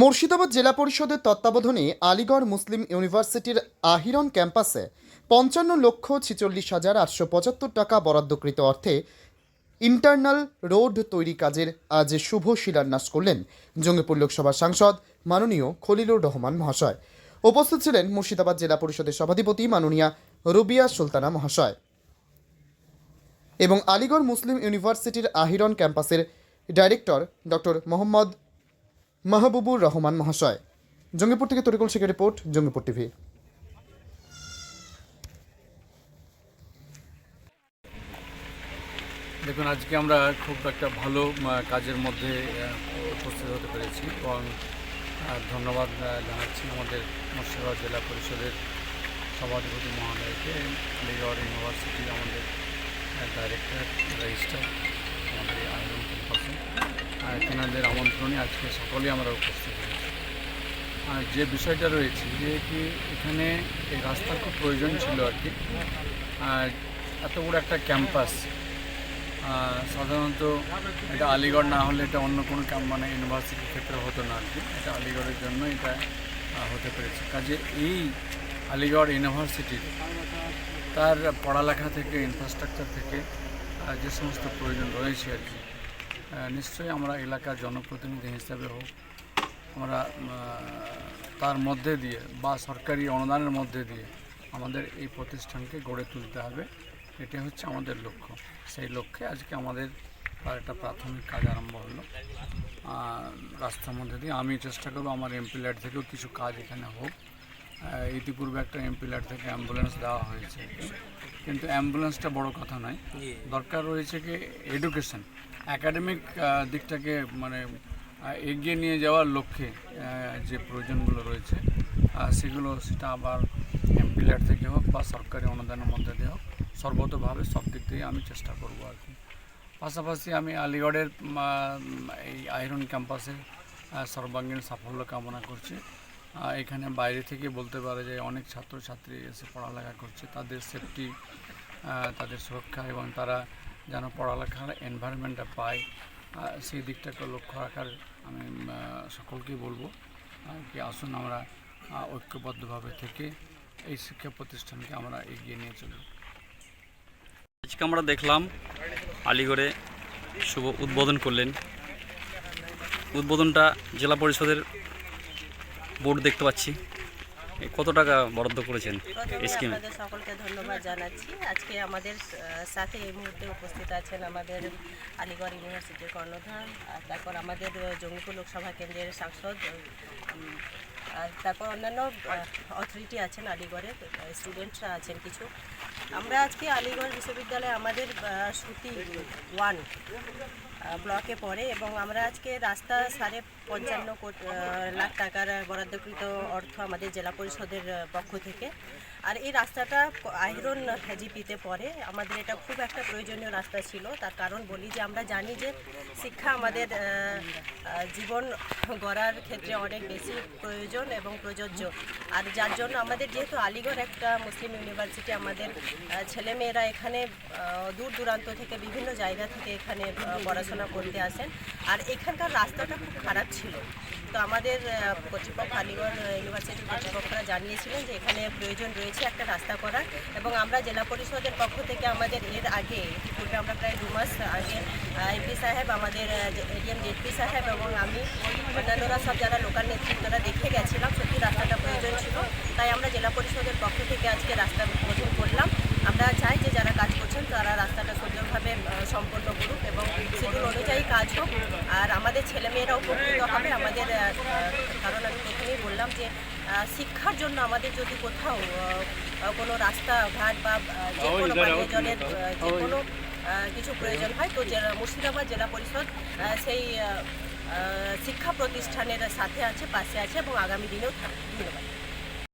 মুর্শিদাবাদ জেলা পরিষদের তত্ত্বাবধানে আলিগড় মুসলিম ইউনিভার্সিটির আহিরন ক্যাম্পাসে পঞ্চান্ন লক্ষ ছিচল্লিশ হাজার আটশো পঁচাত্তর টাকা বরাদ্দকৃত অর্থে ইন্টারনাল রোড তৈরি কাজের আজ শুভ শিলান্যাস করলেন জঙ্গিপুর লোকসভার সাংসদ মাননীয় খলিলুর রহমান মহাশয়। উপস্থিত ছিলেন মুর্শিদাবাদ জেলা পরিষদের সভাধিপতি মাননীয়া রুবিয়া সুলতানা মহাশয় এবং আলিগড় মুসলিম ইউনিভার্সিটির আহিরন ক্যাম্পাসের ডাইরেক্টর ডক্টর মোহাম্মদ মাহবুবুর রহমান মহাশয়। জঙ্গিপুর থেকে তরিকুল শেখের রিপোর্ট, জঙ্গিপুর টিভি। দেখুন, আজকে আমরা খুব একটা ভালো কাজের মধ্যে উপস্থিত হতে পেরেছি এবং ধন্যবাদ জানাচ্ছি আমাদের মুর্শিদাবাদ জেলা পরিষদের সভাধিপতি মহোদয়কে আলিগড় ইউনিভার্সিটির আমাদের ডাইরেক্টর রেজিস্ট্রার আমাদের আয়োজন ক্যাম্পাসে আর তেনাদের আমন্ত্রণে আজকে সকলেই আমরা উপস্থিত হয়েছি। আর যে বিষয়টা রয়েছে, যে কি এখানে এই রাস্তার খুব প্রয়োজন ছিল আর কি, আর এত বড় একটা ক্যাম্পাস সাধারণত এটা আলিগড় না হলে এটা অন্য কোনো মানে ইউনিভার্সিটির ক্ষেত্রে হতো না আর কি, এটা আলিগড়ের জন্য এটা হতে পেরেছে। কাজে এই আলিগড় ইউনিভার্সিটির তার পড়ালেখা থেকে ইনফ্রাস্ট্রাকচার থেকে যে সমস্ত প্রয়োজন রয়েছে আর কি নিশ্চয়ই আমরা এলাকার জনপ্রতিনিধি হিসাবে হোক আমরা তার মধ্যে দিয়ে বা সরকারি অনুদানের মধ্যে দিয়ে আমাদের এই প্রতিষ্ঠানকে গড়ে তুলতে হবে। এটা হচ্ছে আমাদের লক্ষ্য। সেই লক্ষ্যে আজকে আমাদের তার একটা প্রাথমিক কাজ আরম্ভ হলো। রাস্তার মধ্যে দিয়ে আমি চেষ্টা করব আমার এমপি ল্যাড থেকেও কিছু কাজ এখানে হোক। ইতিপূর্বে একটা এমপি ল্যাড থেকে অ্যাম্বুলেন্স দেওয়া হয়েছে। কিন্তু অ্যাম্বুলেন্সটা বড় কথা নয়। দরকার রয়েছে কি এডুকেশন একাডেমিক দিকটাকে মানে এগিয়ে নিয়ে যাওয়ার লক্ষ্যে যে প্রয়োজনগুলো রয়েছে সেগুলো সেটা আবার এমপি ল্যাড থেকে হোক বা সরকারি অনুদানের মধ্যে দিয়ে হোক, সর্বতভাবে সব দিক দিয়ে আমি চেষ্টা করব আর কি। পাশাপাশি আমি আলিগড়ের এই আয়রন ক্যাম্পাসে সর্বাঙ্গীন সাফল্য কামনা করছি। এখানে বাইরে থেকে বলতে পারে যে অনেক ছাত্রছাত্রী এসে পড়ালেখা করছে, তাদের সেফটি তাদের সুরক্ষা এবং তারা যেন পড়ালেখার এনভায়রনমেন্টটা পায় সেই দিকটাকে লক্ষ্য রাখার আমি সকলকেই বলব কি আসুন আমরা ঐক্যবদ্ধভাবে থেকে এই শিক্ষা প্রতিষ্ঠানকে আমরা এগিয়ে নিয়ে চলি। আজকে আমরা দেখলাম, আলিগড়ে শুভ উদ্বোধন করলেন। উদ্বোধনটা জেলা পরিষদের বোর্ড দেখতে পাচ্ছি। কত টাকা বরাদ্দ করেছেন স্কিমে? আপনাদের সকলকে ধন্যবাদ জানাচ্ছি। আজকে আমাদের সাথে এই মুহূর্তে উপস্থিত আছেন আমাদের আলিগড় ইউনিভার্সিটির কর্ণধার আর তারপর আমাদের জঙ্গিপুর লোকসভা কেন্দ্রের সাংসদ আর তারপর অন্যান্য অথরিটি আছেন আলিগড়ের স্টুডেন্টরা আছেন কিছু। আমরা আজকে আলিগড় বিশ্ববিদ্যালয়ে আমাদের শ্রুতি ওয়ান ব্লকে পড়ে এবং আমরা আজকে রাস্তা সাড়ে পঞ্চান্ন লাখ টাকার বরাদ্দকৃত অর্থ আমাদের জেলা পরিষদের পক্ষ থেকে। আর এই রাস্তাটা আইরন জিপিতে পড়ে। আমাদের এটা খুব একটা প্রয়োজনীয় রাস্তা ছিল। তার কারণ বলি যে আমরা জানি যে শিক্ষা আমাদের জীবন গড়ার ক্ষেত্রে অনেক বেশি প্রয়োজন। এবং প্রযোজ্য। আর যার জন্য আমাদের যেহেতু আলিগড় একটা মুসলিম ইউনিভার্সিটি, আমাদের ছেলেমেয়েরা এখানে দূর দূরান্ত থেকে বিভিন্ন জায়গা থেকে এখানে পড়াশোনা করতে আসেন। আর এখানকার রাস্তাটা খুব খারাপ ছিল। তো আমাদের কর্তৃপক্ষ, আলিগড় ইউনিভার্সিটির কর্তৃপক্ষরা জানিয়েছিলেন যে এখানে প্রয়োজন রয়েছে একটা রাস্তা করার এবং আমরা জেলা পরিষদের পক্ষ থেকে আমাদের এর আগে, ইতিপূর্বে আমরা প্রায় দু মাস আগে এমপি সাহেব, আমাদের এডিএম জেপি সাহেব এবং আমি, অন্যান্যরা সব যারা লোকাল নেতৃত্বরা দেখে গেছিলাম সত্যি রাস্তাটা প্রয়োজন ছিল তাই আমরা জেলা পরিষদের পক্ষ থেকে আজকে রাস্তা উদ্বোধন করলাম। আমরা চাই যে যারা কাজ করছেন তারা রাস্তাটা সুন্দরভাবে সম্পন্ন করুক এবং শিডিউল অনুযায়ী কাজ হোক। আর আমাদের ছেলেমেয়েরা উপকৃত হবে। আমাদের কারণ আমি প্রথমেই বললাম যে শিক্ষার জন্য আমাদের যদি কোথাও কোনো রাস্তাঘাট বা যে কোনো পানীয় জলের যে কোনো কিছু প্রয়োজন হয়, তো মুর্শিদাবাদ জেলা পরিষদ সেই শিক্ষা প্রতিষ্ঠানের সাথে আছে, পাশে আছে এবং আগামী দিনেও ধন্যবাদ।